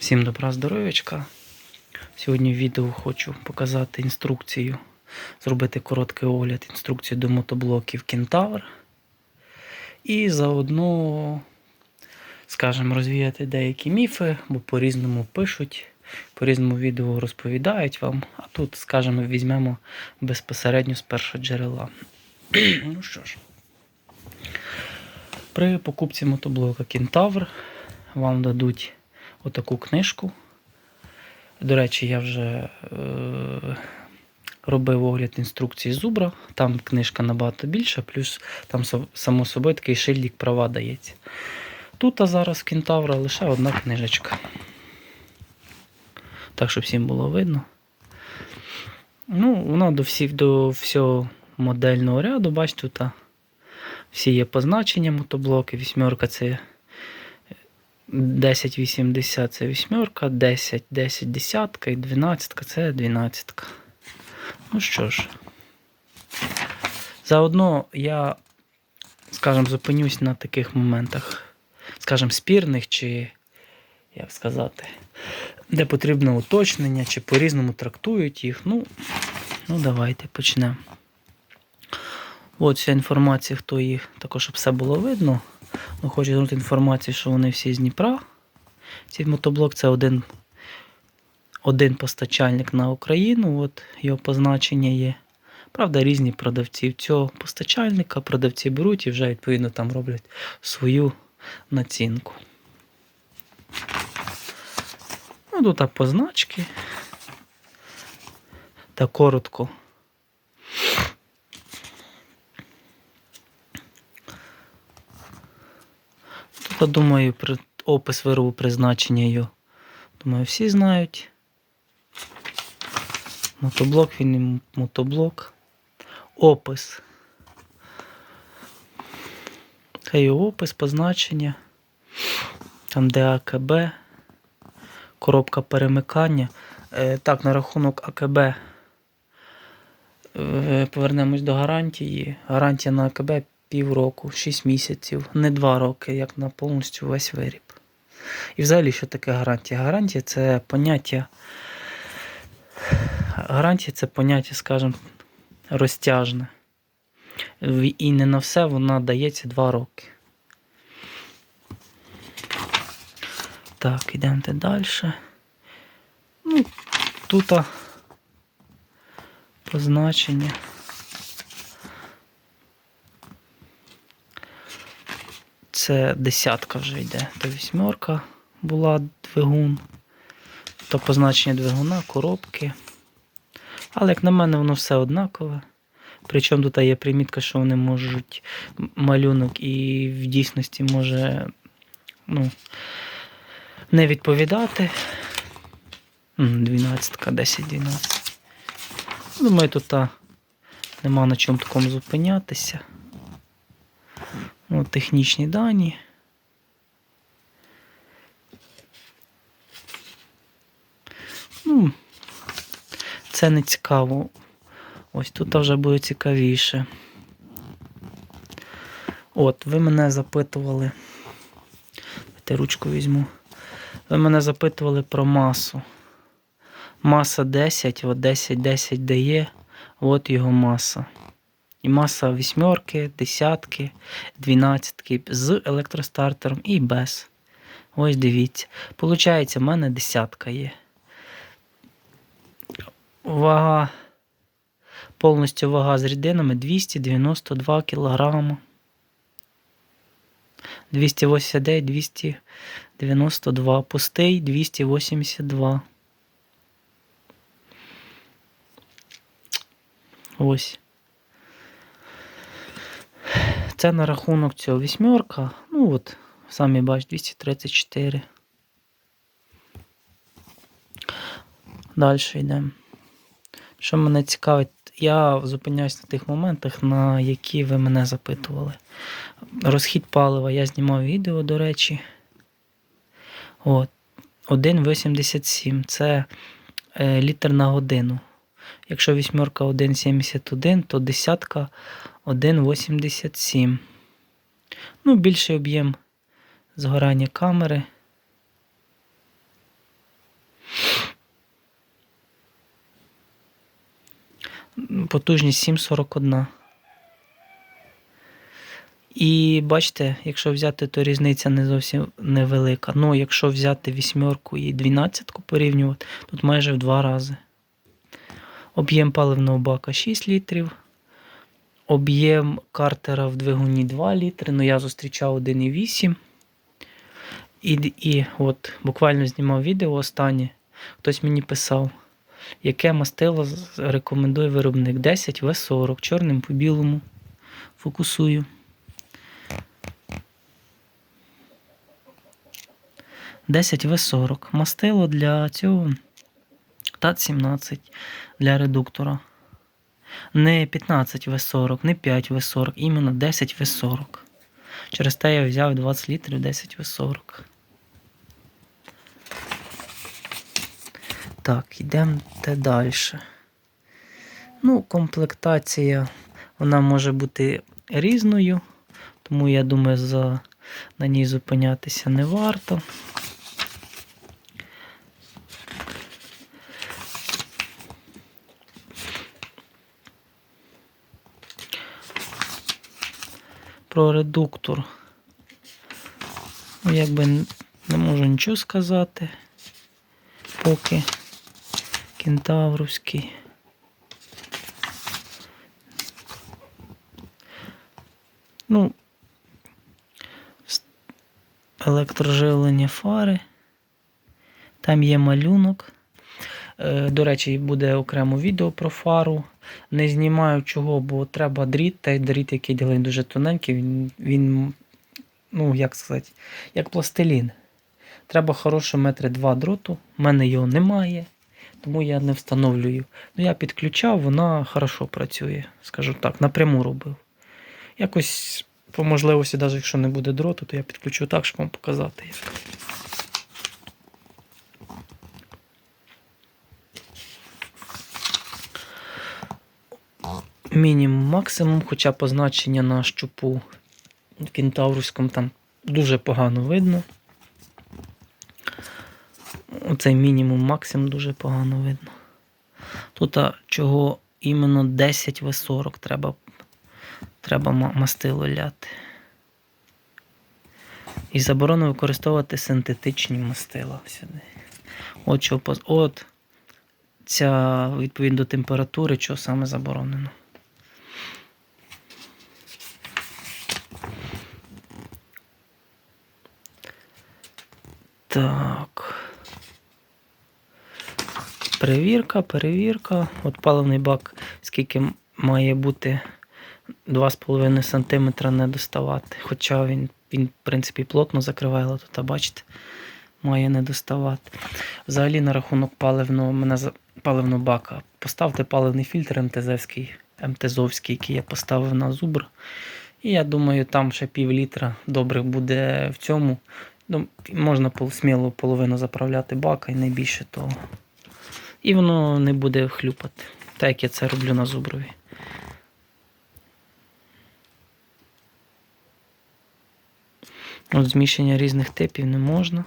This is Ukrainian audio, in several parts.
Всім добра здоров'ячка. Сьогодні в відео хочу показати інструкцію, зробити короткий огляд інструкцію до мотоблоків Кентавр. І заодно, скажімо, розвіяти деякі міфи, бо по-різному пишуть, по-різному відео розповідають вам. А тут, скажімо, візьмемо безпосередньо з першого джерела. ну що ж, при покупці мотоблока Кентавр вам дадуть отаку книжку. До речі, я вже е, робив огляд інструкції Зубра. Там книжка набагато більша, плюс там само собою такий шильдик права дається. Тут а зараз в Кентавра лише одна книжечка. Так, щоб всім було видно. Ну, вона до, всі, до всього модельного ряду, бачите, тут всі є позначення мотоблоки. Вісьмерка це 1080 це вісьмерка, 10, 10 десятка і 12 це 12. Ну що ж, заодно я, скажімо, зупинюсь на таких моментах, скажімо, спірних чи, як сказати, де потрібно уточнення, чи по-різному трактують їх. Ну, ну давайте почнемо. От вся інформація, хто їх, також щоб все було видно. Ну, хочу звернути інформацію, що вони всі з Дніпра. Цей мотоблок це один, один постачальник на Україну. От його позначення є. Правда, різні продавці цього постачальника, продавці беруть і вже відповідно там роблять свою націнку. Ну, тут позначки. Та коротко. Тут, думаю, при- опис виробу призначення його. Думаю, всі знають. Мотоблок, він і мотоблок. Опис. Це його опис, позначення. Там де АКБ. Коробка перемикання. Е, так, на рахунок АКБ. Е, Повернемось до гарантії. Гарантія на АКБ півроку, 6 місяців, не 2 роки, як на повністю весь виріб. І взагалі, що таке гарантія? Гарантія це поняття. Гарантія це поняття, скажімо, розтяжне. І не на все вона дається 2 роки. Так, йдемо далі. Ну, тут позначення. Це десятка вже йде. То вісьмерка була двигун. То позначення двигуна, коробки. Але, як на мене, воно все однакове. Причому тут є примітка, що вони можуть малюнок і в дійсності може ну, не відповідати. 12, 10, 12. Думаю, тут нема на чому такому зупинятися. От, технічні дані. Ну, це не цікаво. Ось тут вже буде цікавіше. От, ви мене запитували. Давайте ручку візьму. Ви мене запитували про масу. Маса 10, от 10, 10 дає, от його маса. І маса вісьмерки, десятки, дванадцятки з електростартером і без. Ось дивіться. Получається, в мене десятка є. Вага. Повністю вага з рідинами 292 кг. 289, 292. Пустий 282. Ось. Це на рахунок цього вісьмерка. Ну от, самі бачите, 234. Далі йдемо. Що мене цікавить, я зупиняюсь на тих моментах, на які ви мене запитували. Розхід палива, я знімав відео, до речі. От. 1,87 це е, літр на годину. Якщо вісьмерка 1,71, то десятка 1,87. Ну, більший об'єм згорання камери. Потужність 7,41. І бачите, якщо взяти, то різниця не зовсім невелика. Ну, якщо взяти вісьмерку і двінадцятку порівнювати, тут майже в два рази. Об'єм паливного бака 6 літрів. Об'єм картера в двигуні 2 літри. Ну я зустрічав 1,8. І, і от буквально знімав відео останнє. Хтось мені писав, яке мастило рекомендує виробник 10 В40 чорним по білому. Фокусую. Десять В40. Мастило для цього ТАТ-17 для редуктора. Не 15 В40, не 5 В40, іменно 10 В40. Через те я взяв 20 літрів 10 В40. Так, йдемо далі. Ну, комплектація вона може бути різною, тому я думаю, за, на ній зупинятися не варто. Про редуктор. Ну, якби не можу нічого сказати. Поки кентавровський. Ну, електроживлення фари. Там є малюнок. Е, До речі, буде окремо відео про фару. Не знімаю чого, бо треба дріт, та й дріт, який дали дуже тоненький, він, він ну, як сказати, як пластилін. Треба хороше метри два дроту. У мене його немає, тому я не встановлюю. Ну, я підключав, вона хорошо працює, скажу так, напряму робив. Якось по можливості, навіть якщо не буде дроту, то я підключу так, щоб вам показати. Мінімум, максимум, хоча позначення на щупу в кентаврівському там дуже погано видно. Оцей мінімум, максимум дуже погано видно. Тут а, чого іменно 10 В40 треба, треба мастило ляти. І заборонено використовувати синтетичні мастила сюди. От, що, от ця відповідно до температури, що саме заборонено. Так. Перевірка, перевірка. От паливний бак, скільки має бути 2,5 см не доставати. Хоча він, він, в принципі, плотно закриває, але тут, бачите, має не доставати. Взагалі, на рахунок паливного, мене паливного бака. Поставте паливний фільтр МТЗовський, МТЗовський, який я поставив на зубр. І я думаю, там ще пів літра добре буде в цьому. Ну, можна смілу половину заправляти бака і не більше того. І воно не буде хлюпати, так як я це роблю на зуброві. От зміщення різних типів не можна.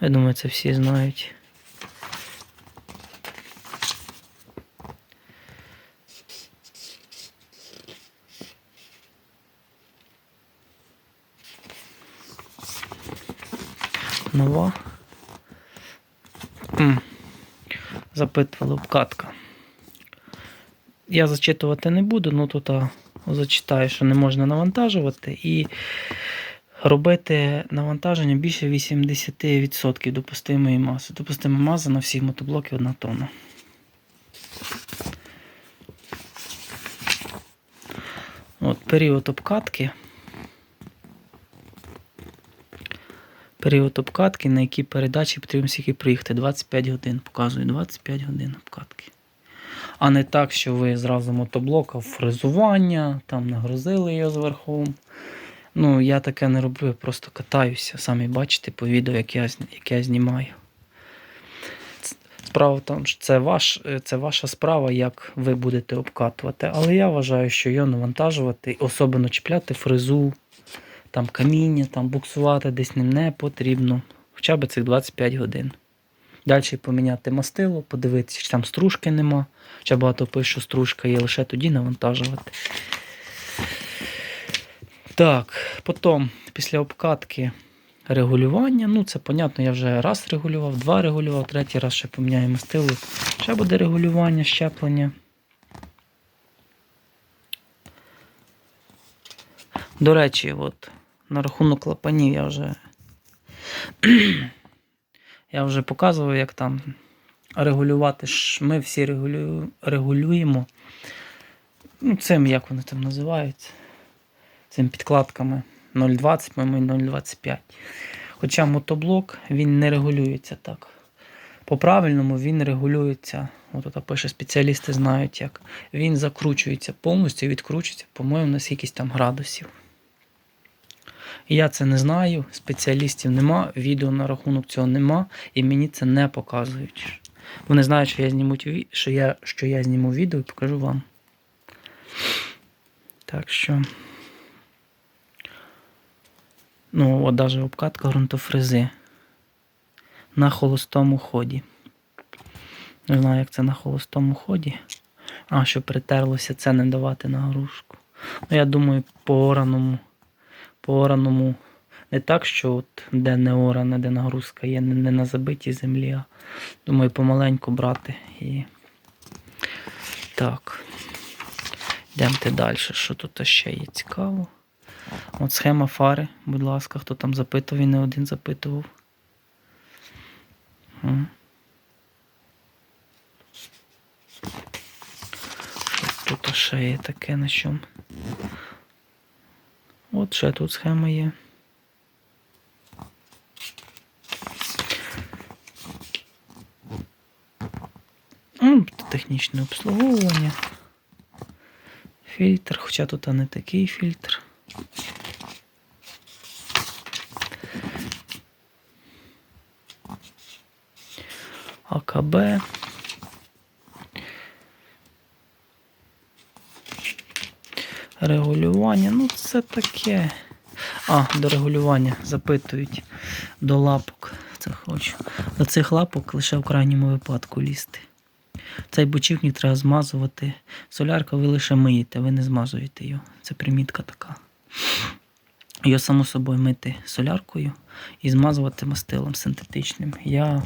Я думаю, це всі знають. Нова. Запитували обкатка. Я зачитувати не буду, ну тут зачитаю, що не можна навантажувати і робити навантаження більше 80% допустимої маси. Допустима маса на всі мотоблоки 1 тонна. От, період обкатки. Період обкатки, на якій передачі потрібно скільки приїхати. 25 годин. Показую 25 годин обкатки. А не так, що ви зразу мотоблока, фрезування, там нагрузили його зверху. Ну, я таке не роблю, я просто катаюся. Самі бачите по відео, яке я, яке я знімаю. Справа тому, що це, ваш, це ваша справа, як ви будете обкатувати. Але я вважаю, що його навантажувати, особливо чіпляти фрезу, там каміння, там буксувати десь ним не потрібно. Хоча б цих 25 годин. Далі поміняти мастило, подивитися, чи там стружки нема. Чи багато пише, що стружка є, лише тоді навантажувати. Так, потім після обкатки регулювання. Ну, це понятно, я вже раз регулював, два регулював, третій раз ще поміняю мастило. Ще буде регулювання, щеплення. До речі, от на рахунок клапанів я вже я вже показував, як там регулювати. Ми всі регулю... регулюємо. Ну, цим, як вони там називаються, цим підкладками 0,20, по-моєму, 0,25. Хоча мотоблок він не регулюється так. По-правильному він регулюється. От пише, спеціалісти знають як. Він закручується повністю і відкручується, по-моєму, на скількись там градусів. Я це не знаю, спеціалістів нема, відео на рахунок цього нема, і мені це не показують. Вони знають, що я зніму, що я, що я зніму відео і покажу вам. Так що. Ну, от даже обкатка ґрунтофрези на холостому ході. Не знаю, як це на холостому ході. А, що притерлося, це не давати нагрузку. Ну, я думаю, по ораному, по ораному не так, що от де не оране, де нагрузка є, не, на забитій землі, а думаю, помаленьку брати і. Так. Йдемте далі. Що тут ще є цікаво? От схема фари, будь ласка, хто там запитував, і не один запитував. Тут ще є таке на чому? От ще тут схема є. Технічне обслуговування. Фільтр, хоча тут не такий фільтр. АКБ. Регулювання, ну це таке. А, до регулювання запитують до лапок. Це хочу. До цих лапок лише в крайньому випадку лізти. Цей бочівник треба змазувати. Солярка ви лише миєте, ви не змазуєте його. Це примітка така. Його само собою мити соляркою і змазувати мастилом синтетичним. Я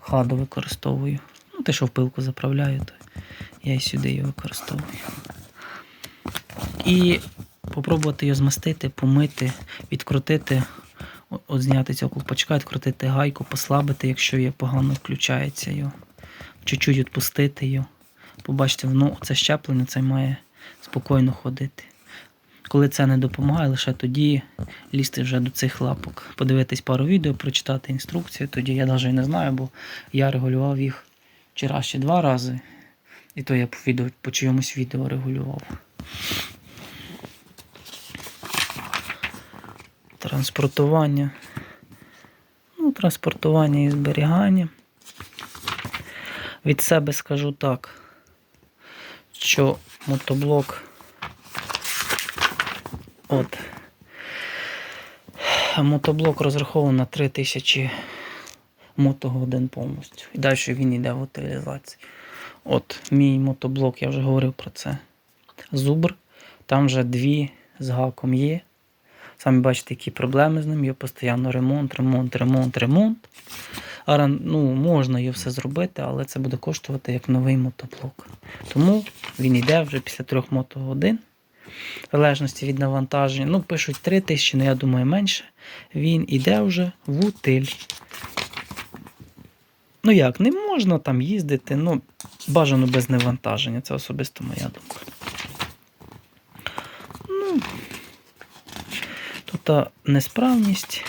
хаду використовую. Ну, те, що в пилку заправляю, то я і сюди його використовую. І попробувати його змастити, помити, відкрутити, от зняти цього колпачка, відкрутити гайку, послабити, якщо є погано включається його. Чуть-чуть відпустити його. Побачите, воно це щеплення це має спокійно ходити. Коли це не допомагає, лише тоді лізти вже до цих лапок. Подивитись пару відео, прочитати інструкцію. Тоді я навіть не знаю, бо я регулював їх раз, чи два рази. І то я по, відео, по чиємусь відео регулював. Транспортування. Ну, транспортування і зберігання. Від себе скажу так, що мотоблок от мотоблок розрахований на 3000 мотогодин повністю. І далі він йде в утилізацію. От мій мотоблок, я вже говорив про це. Зубр. Там вже дві з гаком є. Самі бачите, які проблеми з ним. Є постійно ремонт, ремонт, ремонт, ремонт. Ну, можна його все зробити, але це буде коштувати як новий мотоблок. Тому він йде вже після трьох мотогодин. В залежності від навантаження. Ну, пишуть 3 тисячі, але я думаю менше. Він іде вже в утиль. Ну як, не можна там їздити, ну, бажано без навантаження. Це особисто моя думка. А, несправність.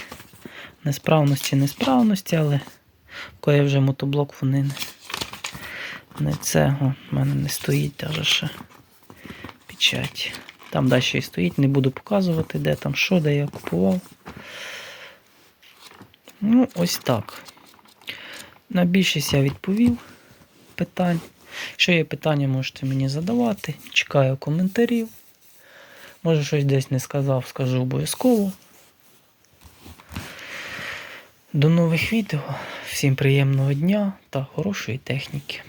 Несправності, несправності, але коли я вже мотоблок, вони не, не це. О, в мене не стоїть навіть ще печать. Там далі і стоїть, не буду показувати, де там що, де я купував. Ну, ось так. На більшість я відповів питань. Якщо є питання, можете мені задавати. Чекаю коментарів. Може, щось десь не сказав, скажу обов'язково. До нових відео. всім приємного дня та хорошої техніки.